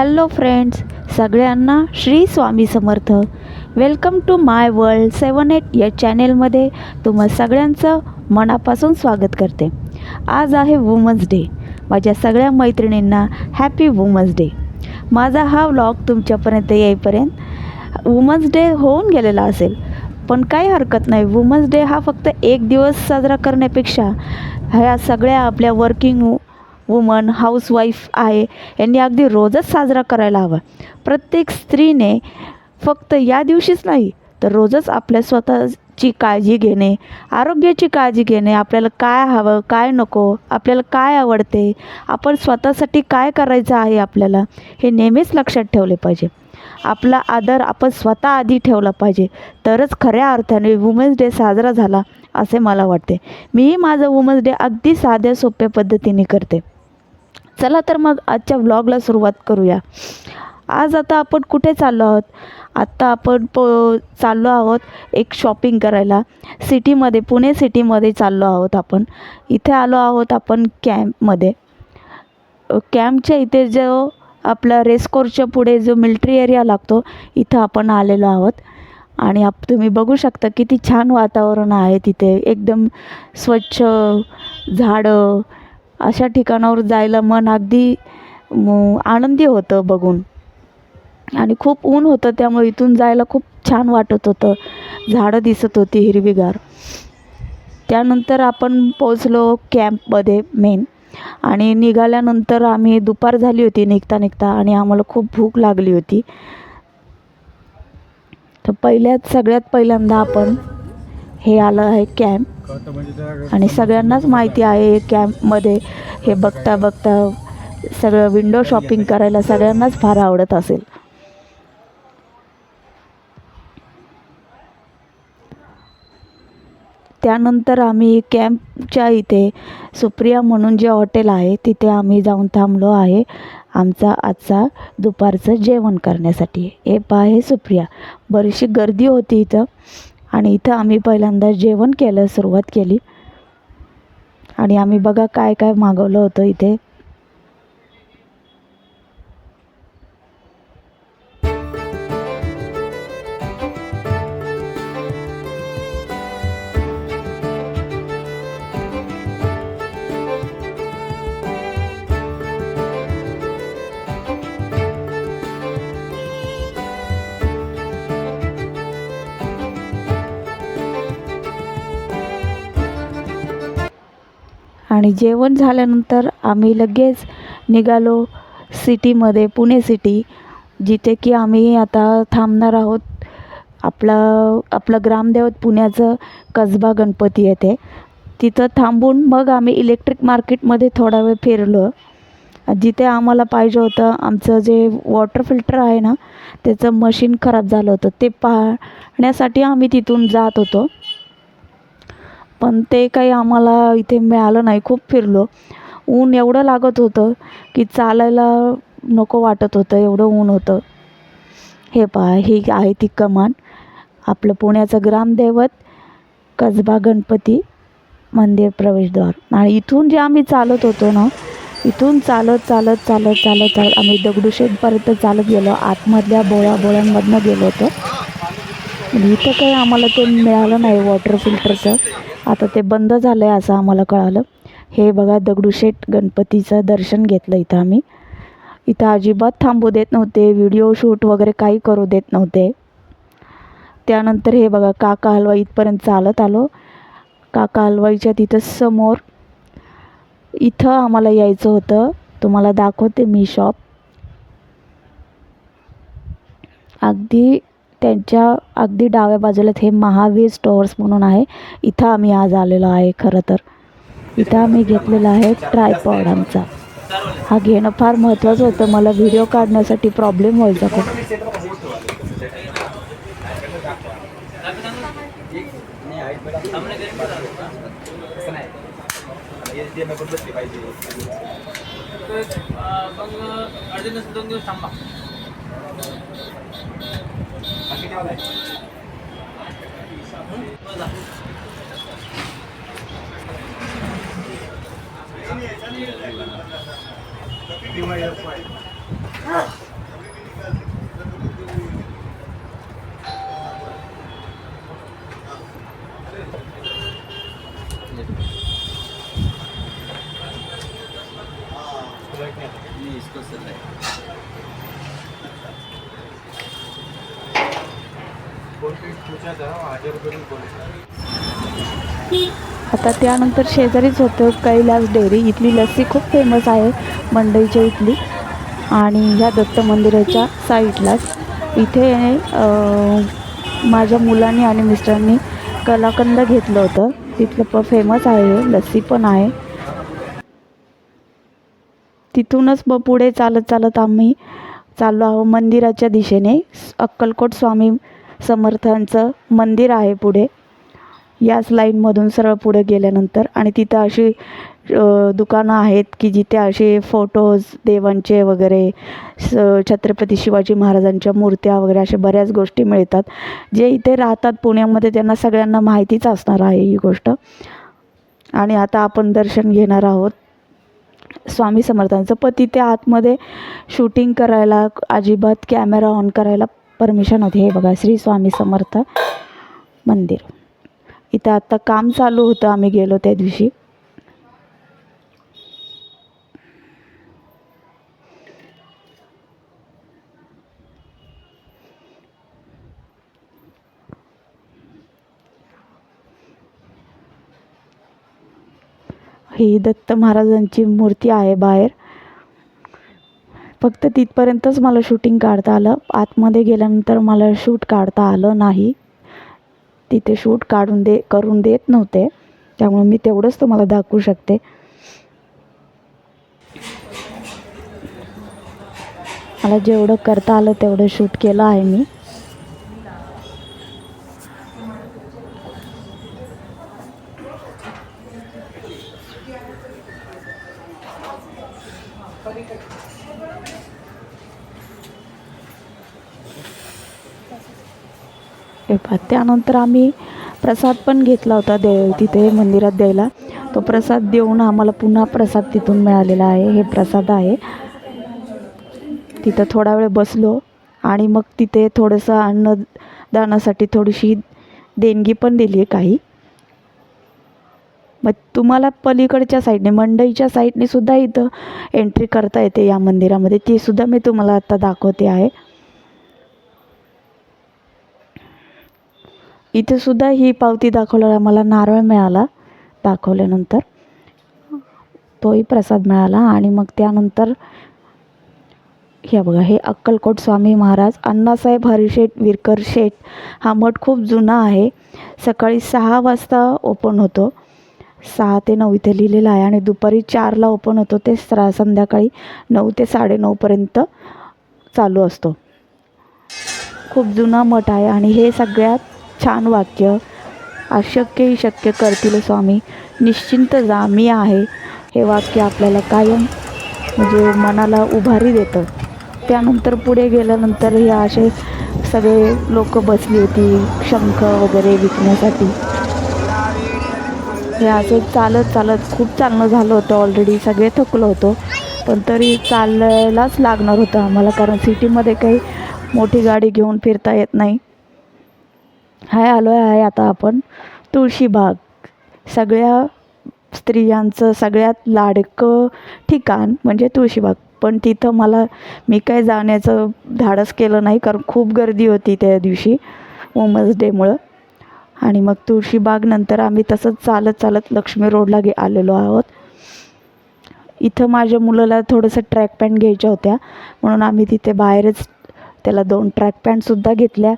Hello friends सगळ्यांना Shri Swami Samarth. Welcome to my world seven eight या चॅनेलमध्ये तुम्हा सगळ्यांचं मनापासून स्वागत करते. आज आहे वुमन्स डे माझ्या सगळ्या मैत्रिणींना हॅपी वुमन्स डे माझा हा व्लॉग तुमच्यापर्यंत येईपर्यंत वुमन्स डे होऊन गेलेला असेल. पण काही हरकत नाही वुमन्स डे हा फक्त एक दिवस साजरा करण्यापेक्षा ह्या सगळ्या आपल्या वर्किंग वुमन हाऊसवाईफ आहे. यांनी अगदी रोजच साजरा करायला हवा. प्रत्येक स्त्रीने फक्त या दिवशीच नाही तर रोजच आपल्या स्वतःची काळजी घेणे आरोग्याची काळजी घेणे आपल्याला काय हवं काय नको आपल्याला काय आवडते आपण स्वतःसाठी काय करायचं आहे आपल्याला हे नेहमीच लक्षात ठेवले पाहिजे. आपला आदर आपण स्वतः आधी ठेवला पाहिजे. तरच खऱ्या अर्थाने वुमेन्स डे साजरा झाला असे मला वाटते. मीही माझं वुमन्स डे अगदी साध्या सोप्या पद्धतीने करते. चला तर मग आजच्या व्लॉगला सुरुवात करूया. आज आता आपण कुठे चाललो आहोत? आत्ता आपण प चाललो आहोत एक शॉपिंग करायला. सिटीमध्ये पुणे सिटीमध्ये चाललो आहोत आपण. इथे आलो आहोत आपण कॅम्पमध्ये कॅम्पच्या इथे जो आपला रेसकोर्सच्या पुढे जो मिल्ट्री एरिया लागतो इथं आपण आलेलो आहोत. आणि आप तुम्ही बघू शकता किती छान वातावरण आहे तिथे. एकदम स्वच्छ झाडं अशा ठिकाणावर जायला मन अगदी आनंदी होतं बघून. आणि खूप ऊन होतं त्यामुळे इथून जायला खूप छान वाटत होतं. झाडं दिसत होती हिरवीगार. त्यानंतर आपण पोचलो कॅम्पमध्ये मेन. आणि निघाल्यानंतर आम्ही दुपार झाली होती निघता निघता आणि आम्हाला खूप भूक लागली होती. तर पहिल्यात सगळ्यात पहिल्यांदा आपण हे आलं आहे कॅम्प आणि सगळ्यांनाच माहिती आहे कॅम्पमध्ये हे बघता बघता सगळं विंडो शॉपिंग करायला सगळ्यांनाच फार आवडत असेल. त्यानंतर आम्ही कॅम्पच्या इथे सुप्रिया म्हणून जे हॉटेल आहे तिथे आम्ही जाऊन थांबलो आहे. आमचा आजचा दुपारचं जेवण करण्यासाठी. हे पहा हे सुप्रिया. बरीचशी गर्दी होती इथं. आणि इथं आम्ही पहिल्यांदा जेवण केलं सुरुवात केली. आणि आम्ही बघा काय काय मागवलं होतं इथे. आणि जेवण झाल्यानंतर आम्ही लगेच निघालो सिटीमध्ये पुणे सिटी जिथे की आम्ही आता थांबणार आहोत. आपला आपलं ग्रामदैवत पुण्याचं कसबा गणपती येते तिथं थांबून मग आम्ही इलेक्ट्रिक मार्केटमध्ये थोडा वेळ फिरलो. जिथे आम्हाला पाहिजे होतं आमचं जे वॉटर फिल्टर आहे ना त्याचं मशीन खराब झालं होतं. ते पाहण्यासाठी आम्ही तिथून जात होतो. पण ते काही आम्हाला इथे मिळालं नाही. खूप फिरलो. ऊन एवढं लागत होतं की चालायला नको वाटत होतं. एवढं ऊन होतं. हे पहा ही आहे ती कमान. आपलं पुण्याचं ग्रामदैवत कसबा गणपती मंदिर प्रवेशद्वार. आणि इथून जे आम्ही चालत होतो ना इथून चालत चालत चालत चालत चालत आम्ही दगडूशेठपर्यंत चालत गेलो. आतमधल्या बोळ्या बोळ्यांमधनं गेलो होतो. इथं काही आम्हाला ते मिळालं नाही वॉटर फिल्टरचं आता ते बंद झालं आहे असं आम्हाला कळालं. हे बघा दगडूशेठ गणपतीचं दर्शन घेतलं इथं आम्ही. इथं अजिबात थांबू देत नव्हते व्हिडिओ शूट वगैरे काही करू देत नव्हते. त्यानंतर हे बघा काका हलवाई इथपर्यंत चालत आलो. काका हलवाईच्या तिथं समोर इथं आम्हाला यायचं होतं. तुम्हाला दाखवते मी शॉप अगदी त्यांच्या अगदी डाव्या बाजूला हे महावीर स्टोअर्स म्हणून आहे. इथं आम्ही आज आलेलो आहे खरं तर. इथं आम्ही घेतलेला आहे ट्रायपॉड आमचा. हा घेणं फार महत्त्वाचं होतं. मला व्हिडिओ काढण्यासाठी प्रॉब्लेम व्हायचा खूप. मग अर्धे नसले दोन दिवस थांबा इसको सेल है आता त्यानंतर शेजारीच होतं कैलास डेअरी. इथली लस्सी खूप फेमस आहे मंडईच्या इथली. आणि ह्या दत्त मंदिराच्या साईडलाच. इथे माझ्या मुलांनी आणि मिस्टरांनी कलाकंद घेतलं होतं. तिथलं प फेमस आहे लस्सी पण आहे. तिथूनच मग पुढे चालत चालत आम्ही चाललो आहोत मंदिराच्या दिशेने. अक्कलकोट स्वामी समर्थांचं मंदिर आहे पुढे. याच लाईनमधून सरळ पुढे गेल्यानंतर आणि तिथं अशी दुकानं आहेत की जिथे असे फोटोज देवांचे वगैरे स छत्रपती शिवाजी महाराजांच्या मूर्त्या वगैरे अशा बऱ्याच गोष्टी मिळतात. जे इथे राहतात पुण्यामध्ये त्यांना सगळ्यांना माहितीच असणार आहे ही गोष्ट. आणि आता आपण दर्शन घेणार आहोत. स्वामी समर्थांचं. पण तिथे आतमध्ये शूटिंग करायला अजिबात कॅमेरा ऑन करायला परमिशन होती हे बघा श्री स्वामी समर्थ मंदिर. इथं आत्ता काम चालू होतं आम्ही गेलो त्या दिवशी. ही दत्त महाराजांची मूर्ती आहे बाहेर. फक्त तिथपर्यंतच मला शूटिंग काढता आलं. आतमध्ये गेल्यानंतर मला शूट काढता आलं नाही. तिथे शूट काढून दे करून देत नव्हते. त्यामुळे मी तेवढंच तुम्हाला दाखवू शकते. मला जेवढं करता आलं तेवढं शूट केलं आहे मी. हे त्यानंतर आम्ही प्रसाद पण घेतला होता दे तिथे मंदिरात द्यायला. तो प्रसाद देऊन आम्हाला पुन्हा प्रसाद तिथून मिळालेला आहे. हे प्रसाद आहे. तिथं थोडा वेळ बसलो आणि मग तिथे थोडंसं अन्नदानासाठी थोडीशी देणगी पण दिली आहे काही. मग तुम्हाला पलीकडच्या साईडने मंडईच्या साईडने सुद्धा इथं एंट्री करता येते या मंदिरामध्ये. ती सुद्धा मी तुम्हाला आता दाखवते आहे. इथे सुद्धा ही पावती दाखवल्यावर आम्हाला नारळ मिळाला दाखवल्यानंतर. तोही प्रसाद मिळाला आणि मग त्यानंतर हे बघा हे अक्कलकोट स्वामी महाराज अण्णासाहेब हरिशेठ विरकर शेठ हा मठ खूप जुना आहे. सकाळी सहा वाजता ओपन होतो. सहा ते नऊ इथे लिहिलेलं आहे आणि दुपारी चारला ओपन होतो. ते स्रा संध्याकाळी नऊ ते साडेनऊपर्यंत चालू असतो. खूप जुना मठ आहे आणि हे सगळ्यात छान वाक्य. अशक्यही शक्य करतील स्वामी. निश्चिंत जा मी आहे. हे वाक्य आपल्याला कायम म्हणजे मनाला उभारी देतं. त्यानंतर पुढे गेल्यानंतर हे असे सगळे लोक बसली होती शंख वगैरे विकण्यासाठी. हे असं चालत चालत खूप चालणं झालं होतं. ऑलरेडी सगळे थकलो होतो. पण तरी चालायलाच लागणार होतं आम्हाला कारण सिटीमध्ये काही मोठी गाडी घेऊन फिरता येत नाही. हाय आलो आहे आता आपण तुळशीबाग सगळ्या स्त्रियांचं सगळ्यात लाडकं ठिकाण म्हणजे तुळशीबाग पण तिथं मला मी काय जाण्याचं धाडस केलं नाही कारण खूप गर्दी होती त्या दिवशी वुमन्स डेमुळं आणि मग तुळशीबाग नंतर आम्ही तसंच चालत चालत लक्ष्मी रोडला गे आलेलो आहोत. इथं माझ्या मुलाला थोडंसं ट्रॅक पॅन्ट घ्यायच्या होत्या. म्हणून आम्ही तिथे बाहेरच त्याला दोन ट्रॅक पॅन्टसुद्धा घेतल्या.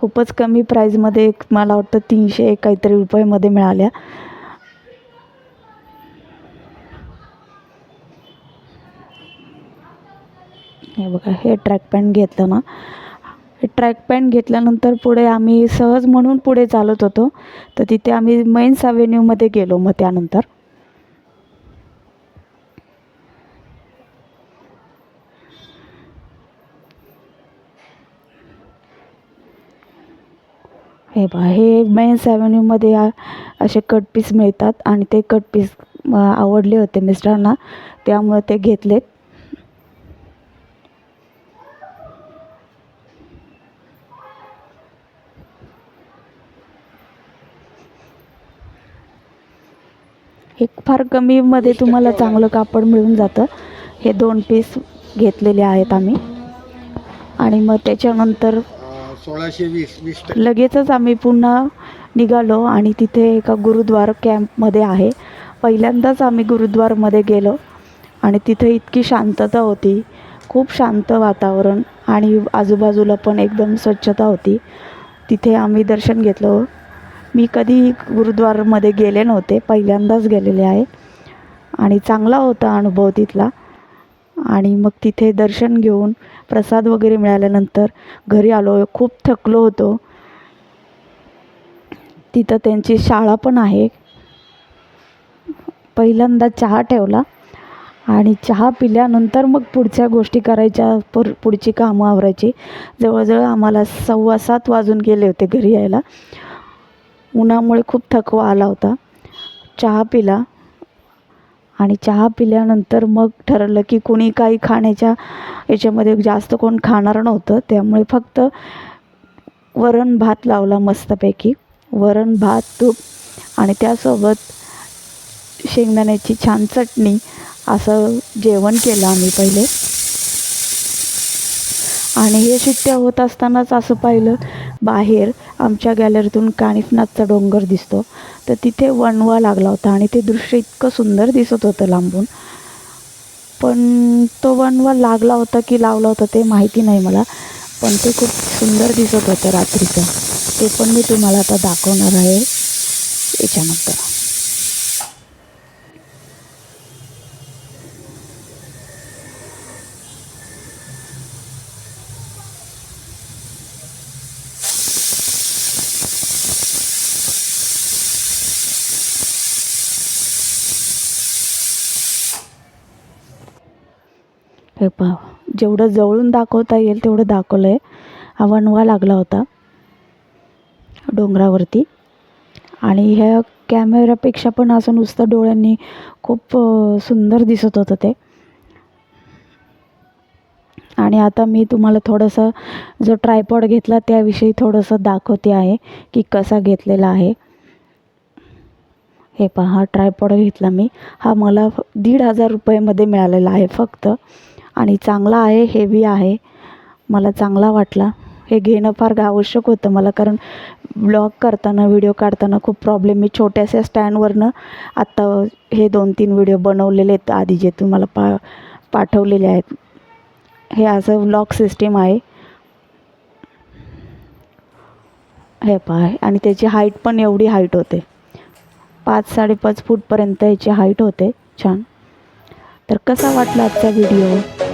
खूपच कमी प्राईजमध्ये एक मला वाटतं तीनशे काहीतरी रुपयामध्ये मिळाल्या. हे बघा हे ट्रॅक पॅन्ट घेतलं ना. हे ट्रॅक पॅन्ट घेतल्यानंतर पुढे आम्ही सहज म्हणून पुढे चालत होतो. तर तिथे आम्ही मेन्स अवेन्यूमध्ये गेलो मग त्यानंतर. हे बा हे मेन्स ॲव्हेन्यूमध्ये असे कट पीस मिळतात आणि ते कट पीस आवडले होते मिस्टरांना त्यामुळे ते घेतलेत. हे फार कमीमध्ये तुम्हाला चांगलं कापड मिळून जातं. हे दोन पीस घेतलेले आहेत आम्ही. आणि मग त्याच्यानंतर सोळाशे वीस वीस लगेचच आम्ही पुन्हा निघालो आणि तिथे एका गुरुद्वार कॅम्पमध्ये आहे. पहिल्यांदाच आम्ही गुरुद्वारमध्ये गेलो आणि तिथे इतकी शांतता होती. खूप शांत वातावरण आणि आजूबाजूला पण एकदम स्वच्छता होती. तिथे आम्ही दर्शन घेतलं. मी कधी गुरुद्वारमध्ये गेले नव्हते. पहिल्यांदाच गेलेले आहे. आणि चांगला होता अनुभव तिथला. आणि मग तिथे दर्शन घेऊन प्रसाद वगैरे मिळाल्यानंतर घरी आलो. खूप थकलो होतो. तिथं त्यांची शाळा पण आहे. पहिल्यांदा चहा ठेवला आणि चहा पिल्यानंतर मग पुढच्या गोष्टी करायच्या. पुर पुढची कामं आवरायची. जवळजवळ आम्हाला सव्वा सात वाजून गेले होते घरी यायला. उन्हामुळे खूप थकवा आला होता. चहा पिला. आणि चहा पिल्यानंतर मग ठरवलं की कुणी काही खाण्याच्या याच्यामध्ये जास्त कोण खाणार नव्हतं. त्यामुळे फक्त वरण भात लावला मस्तपैकी. वरण भात तूप आणि त्यासोबत शेंगदाण्याची छान चटणी असं जेवण केलं आम्ही पहिले. आणि हे शिट्ट्या होत असतानाच असं पाहिलं बाहेर आमच्या गॅलरीतून कानिफनाथचा डोंगर दिसतो. तर तिथे वणवा लागला होता आणि ते दृश्य इतकं सुंदर दिसत होतं लांबून. पण तो वणवा लागला होता की लावला होता ते माहिती नाही मला पण ते खूप सुंदर दिसत होतं रात्रीचं. ते पण मी तुम्हाला आता दाखवणार आहे. याच्यानंतर. हे पहा. जेवढं जवळून दाखवता येईल तेवढं दाखवलं आहे हा वणवा लागला होता. डोंगरावरती. आणि ह्या कॅमेऱ्यापेक्षा पण असं नुसतं डोळ्यांनी खूप सुंदर दिसत होतं ते. आणि आता मी तुम्हाला थोडंसं जो ट्रायपॉड घेतला त्याविषयी थोडंसं दाखवते आहे की कसा घेतलेला आहे. हे पहा हा ट्रायपॉड घेतला मी. हा मला दीड हजार रुपयामध्ये मिळालेला आहे फक्त. आणि चांगला आहे हेवी आहे. मला चांगला वाटला. हे घेणं फार आवश्यक होतं मला कारण ब्लॉग करताना व्हिडिओ काढताना खूप प्रॉब्लेम मी छोट्याशा स्टँडवरनं आत्ता हे दोन तीन व्हिडिओ बनवलेले आहेत आधी जे तुम्हाला पा पाठवलेले आहेत. हे असं ब्लॉग सिस्टीम आहे. हे पहा आणि त्याची हाईट पण एवढी हाईट होते. पाच साडेपाच फूटपर्यंत याची हाईट होते. छान. तर कसा वाटला आजचा व्हिडिओ